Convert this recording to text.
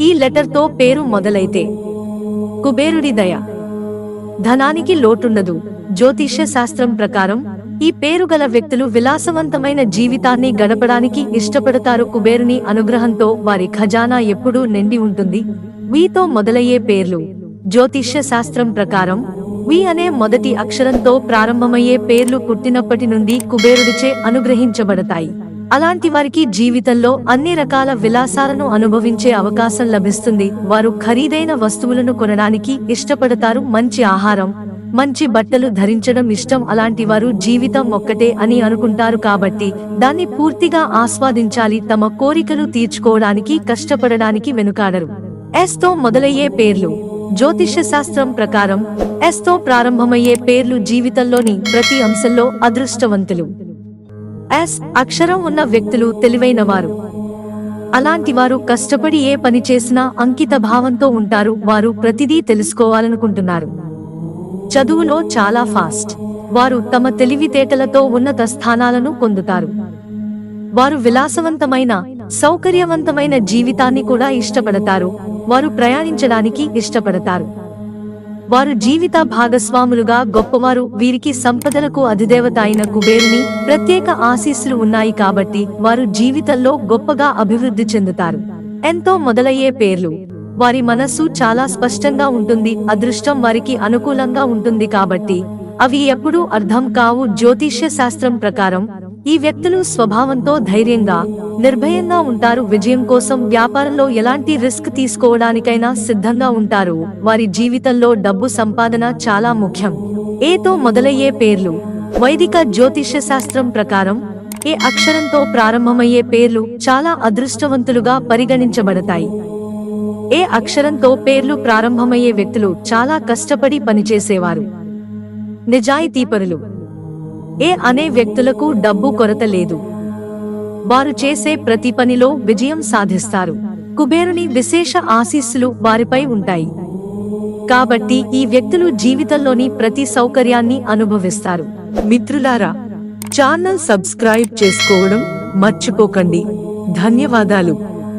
ఈ లెటర్తో పేరు మొదలైతే కుబేరుడి దయ. ధనానికి లోటుండదు. జ్యోతిష్య శాస్త్రం ప్రకారం ఈ పేరు గల వ్యక్తులు విలాసవంతమైన జీవితాన్ని గడపడానికి ఇష్టపడతారు. కుబేరుని అనుగ్రహంతో వారి ఖజానా ఎప్పుడూ నిండి ఉంటుంది. వీతో మొదలయ్యే పేర్లు జ్యోతిష్య శాస్త్రం ప్రకారం వి అనే మొదటి అక్షరంతో ప్రారంభమయ్యే పేర్లు పుట్టినప్పటి నుండి కుబేరుడిచే అనుగ్రహించబడతాయి. అలాంటి వారికి జీవితంలో అన్ని రకాల విలాసాలను అనుభవించే అవకాశం లభిస్తుంది. వారు ఖరీదైన వస్తువులను కొనడానికి ఇష్టపడతారు. మంచి ఆహారం మంచి బట్టలు ధరించడం ఇష్టం. అలాంటి వారు జీవితం ఒక్కటే అని అనుకుంటారు కాబట్టి దాన్ని పూర్తిగా ఆస్వాదించాలి. తమ కోరికలు తీర్చుకోవడానికి కష్టపడడానికి వెనుకాడరు. ఎస్తో మొదలయ్యే పేర్లు. జ్యోతిష శాస్త్రం ప్రకారం ఎస్తో ప్రారంభమయ్యే పేర్లు జీవితంలోని ప్రతి అంశంలో అదృష్టవంతులు. ఎస్ అక్షరం ఉన్న వ్యక్తులు తెలివైనవారు. అలాంటి వారు కష్టపడి ఏ పని చేసినా అంకిత భావంతో ఉంటారు వారు ప్రతిదీ తెలుసుకోవాలనుకుంటున్నారు. చదువులో చాలా ఫాస్ట్. వారు తమ తెలివితేటలతో ఉన్నత స్థానాలను పొందుతారు. వారు విలాసవంతమైన సౌకర్యవంతమైన జీవితాన్ని కూడా ఇష్టపడతారు. వారు ప్రయాణించడానికి ఇష్టపడతారు. వారు జీవిత భాగస్వాములుగా గొప్పవారు. వీరికి సంపదలకు అధిదేవత అయిన కుబేరుని ప్రత్యేక ఆశీస్సులు ఉన్నాయి కాబట్టి వారు జీవితంలో గొప్పగా అభివృద్ధి చెందుతారు. ఎంతో మొదలయ్యే పేర్లు. వారి మనస్సు చాలా స్పష్టంగా ఉంటుంది అదృష్టం వారికి అనుకూలంగా ఉంటుంది కాబట్టి అవి ఎప్పుడూ అర్థం కావు. జ్యోతిష్య శాస్త్రం ప్రకారం ఈ వ్యక్తులు స్వభావంతో ధైర్యంగా నిర్భయంగా ఉంటారు. విజయం కోసం వ్యాపారంలో ఎలాంటి రిస్క్ తీసుకోవడానికైనా సిద్ధంగా ఉంటారు. వారి జీవితంలో డబ్బు సంపాదన చాలా ముఖ్యం. ఏతో మొదలయ్యే పేర్లు. వైదిక జ్యోతిష్య శాస్త్రం ప్రకారం ఏ అక్షరంతో ప్రారంభమయ్యే పేర్లు చాలా అదృష్టవంతులుగా పరిగణించబడతాయి. ఏ అక్షరంతో పేర్లు ప్రారంభమయ్యే వ్యక్తులు చాలా కష్టపడి పనిచేసేవారు. నిజాయితీపరులు. ఏ అనే వ్యక్తులకు డబ్బు కొరత లేదు. వారు చేసే ప్రతి పనిలో విజయం సాధిస్తారు. కుబేరుని విశేష ఆశీస్సులు వారిపై ఉంటాయి. కాబట్టి ఈ వ్యక్తులు జీవితంలోని ప్రతి సౌకర్యాన్ని అనుభవిస్తారు. మిత్రులారా ఛానల్ సబ్స్క్రైబ్ చేసుకోవడం మర్చిపోకండి. ధన్యవాదాలు.